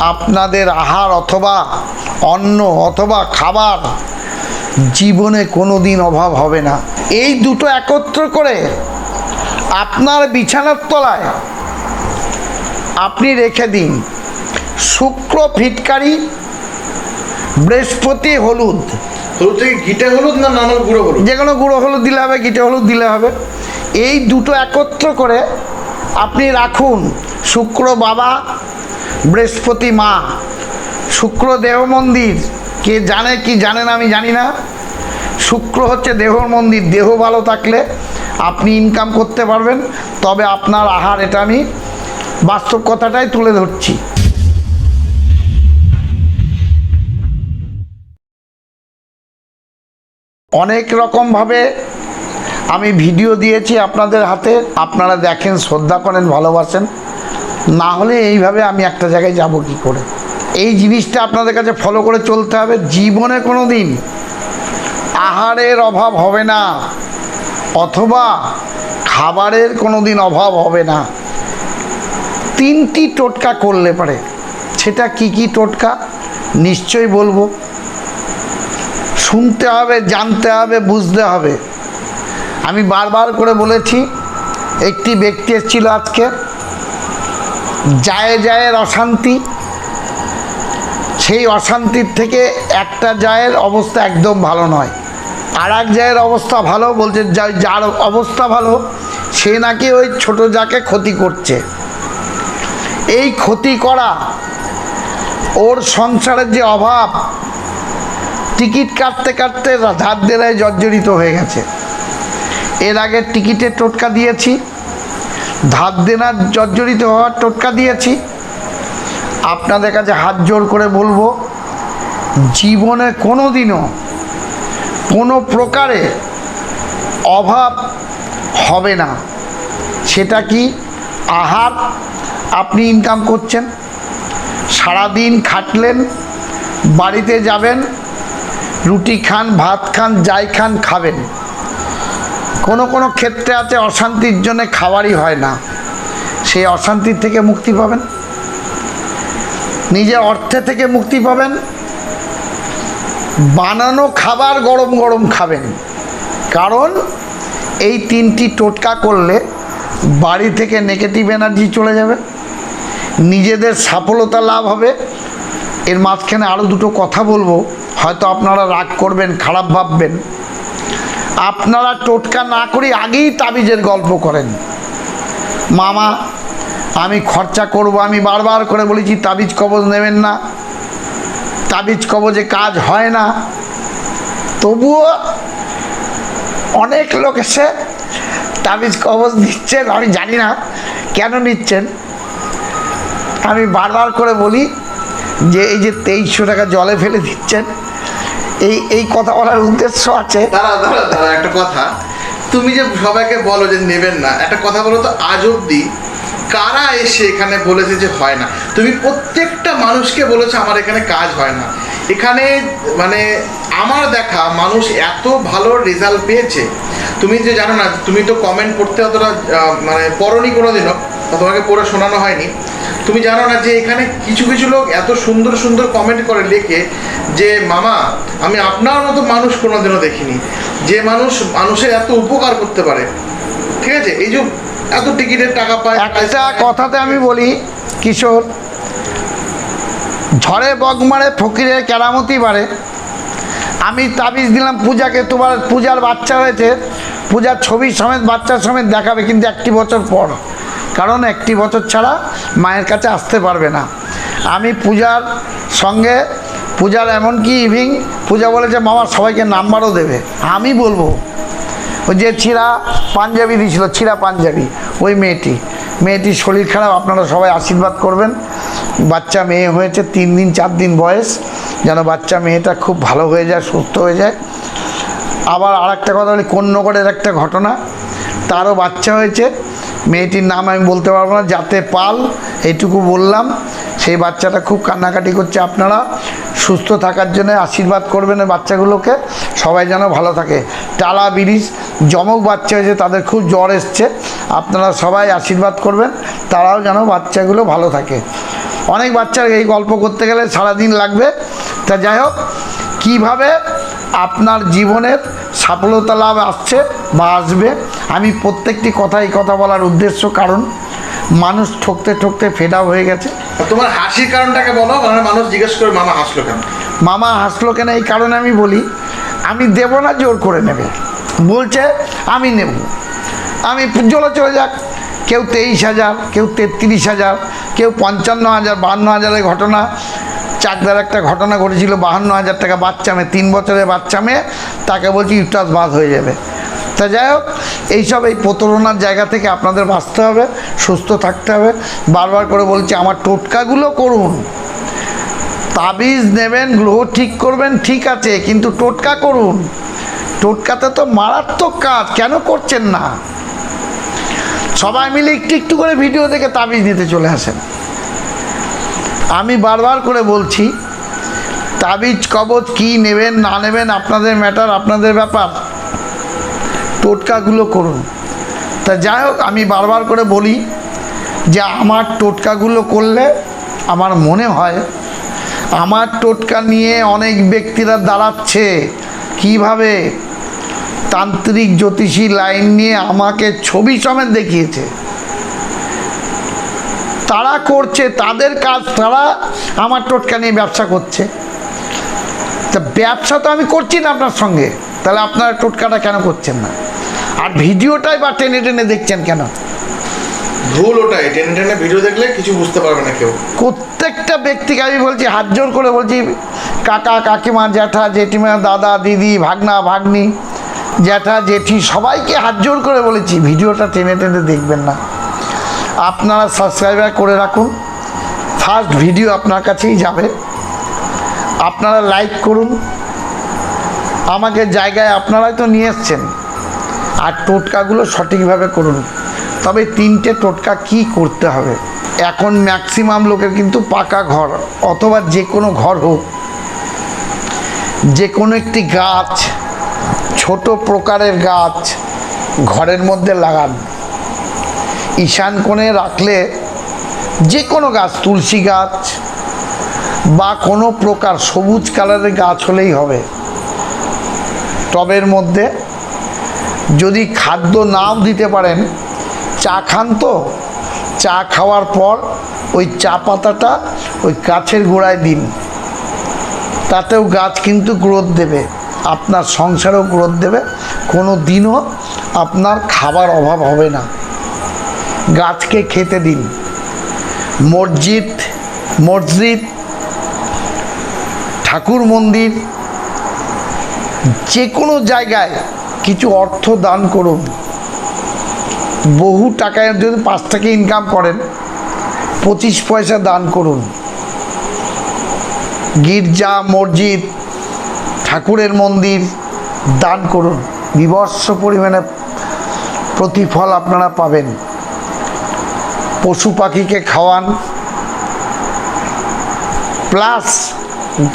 আপনাদের আহার অথবা অন্ন অথবা খাবার জীবনে কোনো দিন অভাব হবে না। এই দুটো একত্র করে আপনার বিছানার তলায় আপনি রেখে দিন। শুক্র ফিটকারি বৃহস্পতি হলুদ। হলুদ থেকে গিটে হলুদ না নর্মাল গুঁড়ো হলুদ? যে কোনো গুঁড়ো হলুদ দিলে হবে গিটে হলুদ দিলে হবে। এই দুটো একত্র করে আপনি রাখুন। শুক্র বাবা বৃহস্পতি মা, শুক্র দেহ মন্দির। কে জানে, কি জানে না আমি জানি না। শুক্র হচ্ছে দেহর মন্দির, দেহ ভালো থাকলে আপনি ইনকাম করতে পারবেন। তবে আপনার আহার, এটা আমি বাস্তব কথাটাই তুলে ধরছি। অনেক রকমভাবে আমি ভিডিও দিয়েছি আপনাদের হাতে। আপনারা দেখেন, শ্রদ্ধা করেন, ভালোবাসেন। না হলে এইভাবে আমি একটা জায়গায় যাব কি করে? এই জিনিসটা আপনাদের কাছে ফলো করে চলতে হবে। জীবনে কোনো দিন আহারের অভাব হবে না, অথবা খাবারের কোনো দিন অভাব হবে না। তিনটি টোটকা করলে পারে। সেটা কি কি টোটকা? নিশ্চয়ই বলব। শুনতে হবে, জানতে হবে, বুঝতে হবে। আমি বারবার করে বলেছি, একটি ব্যক্তি এসেছিল আজকে। জায়ে জায়ের অশান্তি। সেই অশান্তির থেকে একটা জায়ের অবস্থা একদম ভালো নয়। আর এক জায়ের অবস্থা ভালো বলছে যার অবস্থা ভালো, সে নাকি ওই ছোট যাকে ক্ষতি করছে। এই ক্ষতি করা, ওর সংসারের যে অভাব, টিকিট কাটতে কাটতে ধার দেনায় জর্জরিত হয়ে গেছে। এর আগে টিকিটের টোটকা দিয়েছি ধার দেনার জর্জরিত হওয়ার টোটকা দিয়েছি। আপনাদের কাছে হাত জোর করে বলব, জীবনে কোনো দিনও কোনো প্রকারে অভাব হবে না। সেটা কি আহার? আপনি ইনকাম করছেন, সারাদিন খাটলেন, বাড়িতে যাবেন, রুটি খান, ভাত খান, যাই খান, খাবেন। কোনো কোনো ক্ষেত্রে আছে, অশান্তির জন্য খাবারই হয় না। সেই অশান্তির থেকে মুক্তি পাবেন। নিজে অর্থে থেকে মুক্তি পাবেন। বানানো খাবার গরম গরম খাবেন। কারণ এই তিনটি টোটকা করলে বাড়ি থেকে নেগেটিভ এনার্জি চলে যাবে। নিজেদের সফলতা লাভ হবে। এর মাঝখানে আরও দুটো কথা বলব। হয়তো আপনারা রাগ করবেন, খারাপ ভাববেন। আপনারা টোটকা না করে আগেই তাবিজের গল্প করেন। মামা, আমি খরচা করব, আমি বারবার করে বলেছি, তাবিজ কবজ নেবেন না। তাবিজ কবজে কাজ হয় না। তবুও অনেক লোক এসে তাবিজ কবজ নিচ্ছেন, আমি জানি না কেন নিচ্ছেন। আমি বারবার করে বলি যে, এই যে তেইশশো টাকা জলে ফেলে দিচ্ছেন এই এই কথা বলার উদ্দেশ্য আছে। দাঁড়া দাঁড়া দাঁড়া একটা কথা। তুমি যে সবাইকে বলো যে নেবেন না, একটা কথা বলো তো আজ অব্দি কারা এসে এখানে বলেছে যে হয় না? তুমি প্রত্যেকটা মানুষকে বলেছ আমার এখানে কাজ হয় না। এখানে মানে আমার দেখা মানুষ এত ভালো রেজাল্ট পেয়েছে। তুমি যে জানো না, তুমি তো কমেন্ট পড়তে অতটা মানে পড়নি কোনোদিনও, বা তোমাকে পড়ে শোনানো হয়নি। তুমি জানো না যে এখানে কিছু কিছু লোক এত সুন্দর সুন্দর কমেন্ট করে লেখে যে, মামা, আমি আপনার মতো মানুষ কোনোদিনও দেখিনি। যে মানুষ, মানুষের এত উপকার করতে পারে। ঠিক আছে? এই যে এত টিকিটের টাকা পায়, একটা কথাতে আমি বলি, কিশোর, ঝড়ে বক মারে ফকিরের কেরামতি বাড়ে। আমি তাবিজ দিলাম পূজাকে, তোমার পূজার বাচ্চা হয়েছে, পূজার ছবি সমেত বাচ্চার সমেত দেখাবে, কিন্তু একটি বছর পর। কারণ একটি বছর ছাড়া মায়ের কাছে আসতে পারবে না। আমি পূজার সঙ্গে, পূজার এমনকি ইভিং পূজা বলেছে, মামা, সবাইকে নাম্বারও দেবে। আমি বলব, ওই যে ছিঁড়া পাঞ্জাবি দিয়েছিল ছিঁড়া পাঞ্জাবি, ওই মেয়েটি। মেয়েটির শরীর খারাপ, আপনারা সবাই আশীর্বাদ করবেন। বাচ্চা মেয়ে হয়েছে, তিন দিন, চার দিন বয়স। যেন বাচ্চা মেয়েটা খুব ভালো হয়ে যায়, সুস্থ হয়ে যায়। আবার আর একটা কথা বলি, কন্যগড়ের একটা ঘটনা। তারও বাচ্চা হয়েছে মেয়েটির নাম আমি বলতে পারব না, যাতে পাল, এইটুকু বললাম। সেই বাচ্চাটা খুব কান্নাকাটি করছে আপনারা। সুস্থ থাকার জন্য আশীর্বাদ করবেন বাচ্চাগুলোকে। সবাই যেন ভালো থাকে। টালা বিরিজ জমক বাচ্চা হয়েছে, তাদের খুব জ্বর এসছে। আপনারা সবাই আশীর্বাদ করবেন, তারাও যেন বাচ্চাগুলো ভালো থাকে। অনেক বাচ্চার এই গল্প করতে গেলে সারাদিন লাগবে। তা যাই হোক, কীভাবে আপনার জীবনের সফলতা লাভ আসছে বা আসবে। আমি প্রত্যেকটি কথাই কথা বলার উদ্দেশ্য কারণ মানুষ ঠকতে ঠকতে ফেডাও হয়ে গেছে। তোমার হাসির কারণটাকে বলো মানে মানুষ জিজ্ঞেস করে মামা হাসলো কেন? মামা হাসলো কেন? এই কারণে আমি বলি আমি দেব না জোর করে নেবে। বলছে আমি নেব। আমি চলে চলে যাক। কেউ তেইশ হাজার কেউ তেত্রিশ হাজার কেউ পঞ্চান্ন হাজার বান্ন হাজারের ঘটনা। চাকদার একটা ঘটনা ঘটেছিল, বাহান্ন হাজার টাকা বাচ্চা মেয়ে, তিন বছরের বাচ্চা মেয়ে, তাকে বলছি ইউটাস বাদ হয়ে যাবে। তা যাই হোক, এইসব এই প্রতারণার জায়গা থেকে আপনাদের বাঁচতে হবে, সুস্থ থাকতে হবে। বারবার করে বলছি, আমার টোটকাগুলো করুন। তাবিজ নেবেন, গ্রহ ঠিক করবেন, ঠিক আছে, কিন্তু টোটকা করুন। টোটকাতে তো মারাত্মক কাজ, কেন করছেন না? সবাই মিলে একটু একটু করে ভিডিও দেখে তাবিজ নিতে চলে আসেন। আমি বারবার করে বলছি, তাবিজ, কবজ কি নেবেন, না নেবেন, আপনাদের ম্যাটার আপনাদের ব্যাপার। টোটকাগুলো করুন। তা যাই হোক, আমি বারবার করে বলি যে আমার টোটকাগুলো করলে আমার মনে হয়, আমার টোটকা নিয়ে অনেক ব্যক্তিরা দাঁড়াচ্ছে। কীভাবে? তান্ত্রিক জ্যোতিষী লাইন নিয়ে আমাকে ছবি সমেত দেখিয়েছে। তারা করছে তাদের কাজ তারা আমার টোটকা নিয়ে ব্যবসা করছে। তা ব্যবসা তো আমি করছি না আপনার সঙ্গে। তাহলে আপনারা টোটকাটা কেন করছেন না? আর ভিডিওটাই বা টেনে টেনে দেখছেন কেন? ভুল ওটাই টেনে টেনে ভিডিও দেখলে কিছু বুঝতে পারবে না কেউ। প্রত্যেকটা ব্যক্তিকে আমি বলছি হাত জোর করে বলছি কাকা কাকিমা জ্যাঠা জেঠিমা দাদা দিদি ভাগনা ভাগ্নি জ্যাঠা জেঠি সবাইকে হাত জোর করে বলেছি ভিডিওটা টেনে টেনে দেখবেন না। আপনারা সাবস্ক্রাইবার করে রাখুন। ফার্স্ট ভিডিও আপনার কাছেই যাবে। আপনারা লাইক করুন। আমাকে জায়গায় আপনারাই তো নিয়ে এসছেন। আর টোটকাগুলো সঠিকভাবে করুন। তবে তিনটে টোটকা কি করতে হবে? এখন ম্যাক্সিমাম লোকের কিন্তু পাকা ঘর, অথবা যে কোনো ঘর হোক। যে কোনো একটি গাছ, ছোট প্রকারের গাছ ঘরের মধ্যে লাগান। ঈশান কোণে রাখলে যে কোনো গাছ, তুলসী গাছ বা কোনো প্রকার সবুজ কালারের গাছ হলেই হবে। টবের মধ্যে যদি খাদ্য নাও দিতে পারেন, চা খান তো? চা খাওয়ার পর ওই চা পাতাটা ওই গাছের গোড়ায় দিন। তাতেও গাছ কিন্তু গ্রোথ দেবে, আপনার সংসারেও গ্রোথ দেবে, কোনো দিনও আপনার খাবার অভাব হবে না। গাছকে খেতে দিন। মসজিদ মসজিদ, ঠাকুর মন্দির যে কোনো জায়গায় কিছু অর্থ দান করুন। বহু টাকায় যদি পাঁচ টাকা ইনকাম করেন, পঁচিশ পয়সা দান করুন। গির্জা, মসজিদ, ঠাকুরের মন্দির দান করুন। বিভৎস পরিমাণে প্রতিফল আপনারা পাবেন। পশু পাখিকে খাওয়ান। প্লাস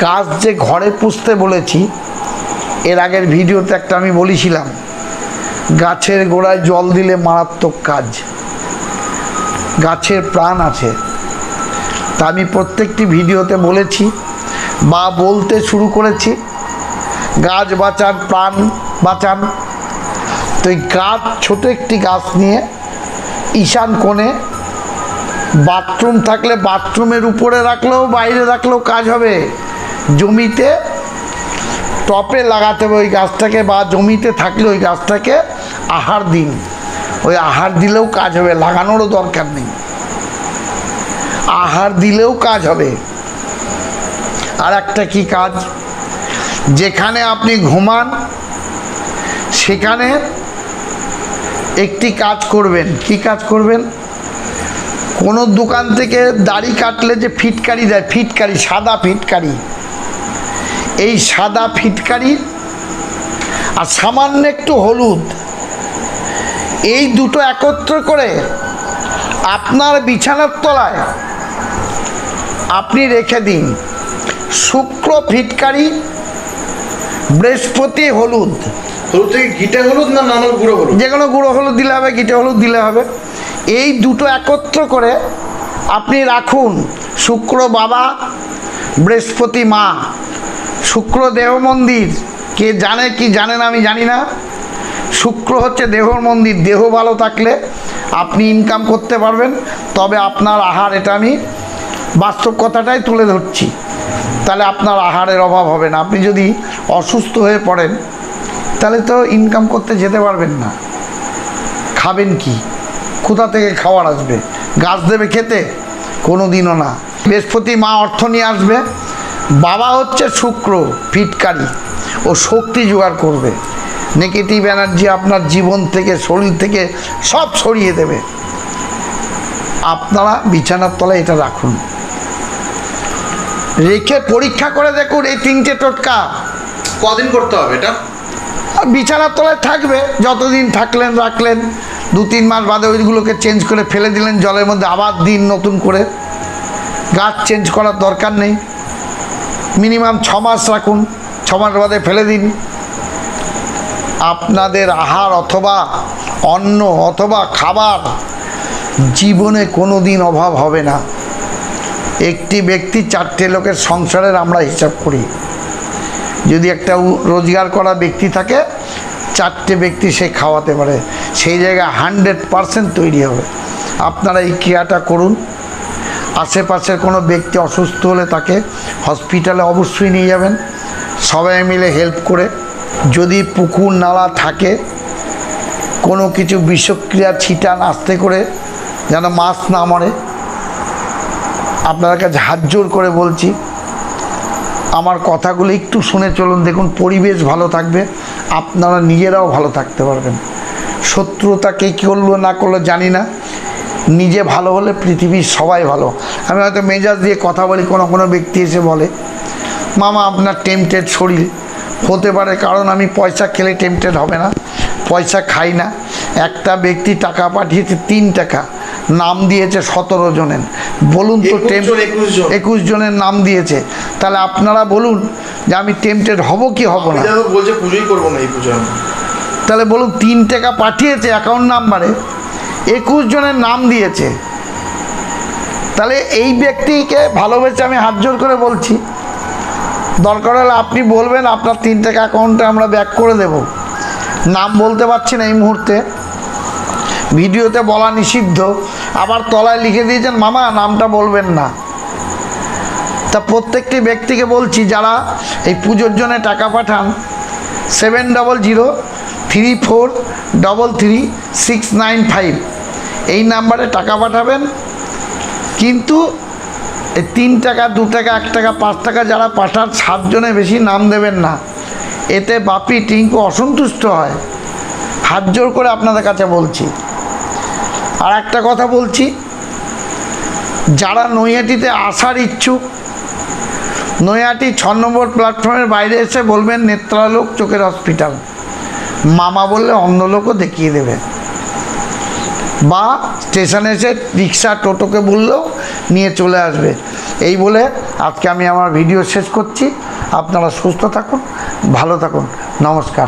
গাছ যে ঘরে পুষতে বলেছি, এর আগের ভিডিওতে একটা আমি বলেছিলাম, গাছের গোড়ায় জল দিলে মারাত্মক কাজ। গাছের প্রাণ আছে। তা আমি প্রত্যেকটি ভিডিওতে বলেছি বা বলতে শুরু করেছি, গাছ বাঁচান প্রাণ বাঁচান। তো এই গাছ, ছোট একটি গাছ নিয়ে ঈশান কোণে বাথরুম থাকলে বাথরুমের উপরে রাখলেও বাইরে রাখলেও কাজ হবে। জমিতে টপে লাগাতে হবে ওই গাছটাকে বা জমিতে থাকলে ওই গাছটাকে আহার দিন। ওই আহার দিলেও কাজ হবে, লাগানোরও দরকার নেই। আহার দিলেও কাজ হবে। আর একটা কি কাজ? যেখানে আপনি ঘুমান, সেখানে একটি কাজ করবেন। কি কাজ করবেন? কোনো দোকান থেকে দাড়ি কাটলে যে ফিটকারি দেয় ফিটকারি সাদা ফিটকারি। এই সাদা ফিটকারি আর সামান্য একটু হলুদ এই দুটো একত্র করে আপনার বিছানার তলায় আপনি রেখে দিন। শুক্র ফিটকারি বৃহস্পতি হলুদ। হলুদ থেকে গিটে হলুদ না নর্মাল গুঁড়ো হলুদ? যে কোনো গুঁড়ো হলুদ দিলে হবে গিটে হলুদ দিলে হবে। এই দুটো একত্র করে আপনি রাখুন শুক্র বাবা, বৃহস্পতি মা, শুক্র দেহ মন্দির, কে জানে কি জানে না আমি জানি না। শুক্র হচ্ছে দেহর মন্দির, দেহ ভালো থাকলে আপনি ইনকাম করতে পারবেন, তবে আপনার আহার এটা আমি বাস্তব কথাটাই তুলে ধরছি। তাহলে আপনার আহারের অভাব হবে না। আপনি যদি অসুস্থ হয়ে পড়েন, তাহলে তো ইনকাম করতে যেতে পারবেন না। খাবেন কি? কোথা থেকে খাওয়ার আসবে? গাছ দেবে খেতে? কোনো দিনও না। বৃহস্পতি মা অর্থ নিয়ে আসবে। বাবা হচ্ছে শুক্র ফিটকারি। ও শক্তি জোগাড় করবে। নেগেটিভ এনার্জি আপনার জীবন থেকে শরীর থেকে সব সরিয়ে দেবে। আপনারা বিছানার তলায় এটা রাখুন। রেখে পরীক্ষা করে দেখুন এই তিনটে টোটকা। কদিন করতে হবে এটা? আর বিছানার তলায় থাকবে যতদিন থাকলেন রাখলেন। দু তিন মাস বাদে ওইগুলোকে চেঞ্জ করে ফেলে দিলেন, জলের মধ্যে আবার দিন নতুন করে। গাছ চেঞ্জ করার দরকার নেই। মিনিমাম ছ মাস রাখুন, ছ মাস বাদে ফেলে দিন। আপনাদের আহার অথবা অন্ন অথবা খাবার জীবনে কোনো দিন অভাব হবে না। একটি ব্যক্তি চারটে লোকের সংসারের আমরা হিসাব করি। যদি একটা রোজগার করা ব্যক্তি থাকে চারটে ব্যক্তি সে খাওয়াতে পারে, সেই জায়গায় হান্ড্রেড পারসেন্ট তৈরি হবে। আপনারা এই ক্রিয়াটা করুন। আশেপাশের কোনো ব্যক্তি অসুস্থ হলে তাকে হসপিটালে অবশ্যই নিয়ে যাবেন। সবাই মিলে হেল্প করে। যদি পুকুর, নালা থাকে, কোনো কিছু বিষক্রিয়া, ছিটান, আস্তে করে যেন মাছ না মরে আপনার কাছে হাত জোর করে বলছি, আমার কথাগুলো একটু শুনে চলুন, দেখুন, পরিবেশ ভালো থাকবে। আপনারা নিজেরাও ভালো থাকতে পারবেন। শত্রুতা কে কী করল না করল জানি না। নিজে ভালো হলে পৃথিবীর সবাই ভালো। আমি হয়তো মেজাজ দিয়ে কথা বলি, কোনো কোনো ব্যক্তি এসে বলে, মামা, আপনার টেম্পটেড শরীর। হতে পারে, কারণ আমি পয়সা খেলে টেম্পটেড হবে না, পয়সা খাই না। একটা ব্যক্তি টাকা পাঠিয়েছে তিন টাকা। নাম দিয়েছে সতেরো জনের। বলুন তো 21 টেম জন, 21 জন। একুশ জনের নাম দিয়েছে। তাহলে আপনারা বলুন যে আমি টেম্পটেড হব কি হব না? বলছে পুজোই করব না এই পুজো তাহলে বলুন তিন টাকা পাঠিয়েছে অ্যাকাউন্ট নাম্বারে একুশ জনের নাম দিয়েছে। তাহলে এই ব্যক্তিকে ভালোবেসে আমি হাত জোর করে বলছি দরকার হলে আপনি বলবেন আপনার তিন টাকা অ্যাকাউন্টে আমরা ব্যাক করে দেব। নাম বলতে পারছি না এই মুহূর্তে। ভিডিওতে বলা নিষিদ্ধ। আবার তলায় লিখে দিয়েছেন, মামা, নামটা বলবেন না। তা প্রত্যেকটি ব্যক্তিকে বলছি, যারা এই পুজোর জন্য টাকা পাঠান seven double zero three four double three six nine five এই নাম্বারে টাকা পাঠাবেন, কিন্তু এই তিন টাকা, দু টাকা, এক টাকা, পাঁচ টাকা যারা পাঠান সাতজনে বেশি নাম দেবেন না। এতে বাপি টিঙ্কু অসন্তুষ্ট হয়। হাত জোর করে আপনাদের কাছে বলছি। আর একটা কথা বলছি। যারা নৈহাটিতে আসার ইচ্ছুক, নৈহাটি ছ নম্বর প্ল্যাটফর্মের বাইরে এসে বলবেন, নেত্রালোক চোখের হসপিটাল মামা বললে অন্য লোকও দেখিয়ে দেবে। বা স্টেশনে এসে রিক্সা টোটোকে বললেও নিয়ে চলে আসবে। এই বলে আজকে আমি আমার ভিডিও শেষ করছি। আপনারা সুস্থ থাকুন, ভালো থাকুন। নমস্কার।